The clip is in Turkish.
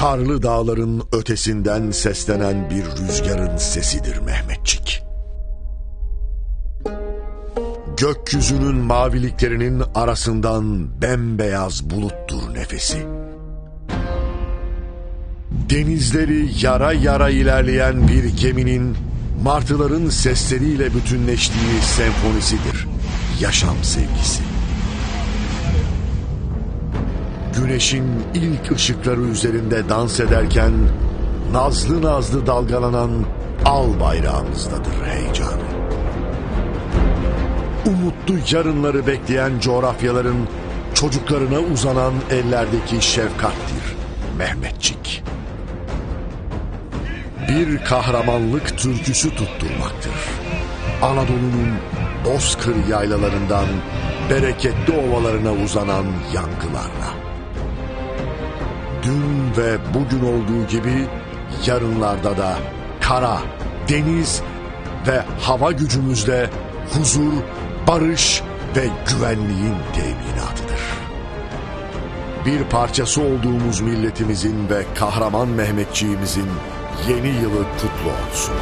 Karlı dağların ötesinden seslenen bir rüzgarın sesidir Mehmetçik. Gökyüzünün maviliklerinin arasından bembeyaz buluttur nefesi. Denizleri yara yara ilerleyen bir geminin martıların sesleriyle bütünleştiği senfonisidir. Yaşam sevgisi. Güneşin ilk ışıkları üzerinde dans ederken nazlı nazlı dalgalanan al bayrağımızdadır heyecanı. Umutlu yarınları bekleyen coğrafyaların çocuklarına uzanan ellerdeki şefkattir Mehmetçik. Bir kahramanlık türküsü tutturmaktır. Anadolu'nun bozkır yaylalarından bereketli ovalarına uzanan yankılarla. Dün ve bugün olduğu gibi yarınlarda da kara, deniz ve hava gücümüzle huzur, barış ve güvenliğin teminatıdır. Bir parçası olduğumuz milletimizin ve kahraman Mehmetçiğimizin yeni yılı kutlu olsun.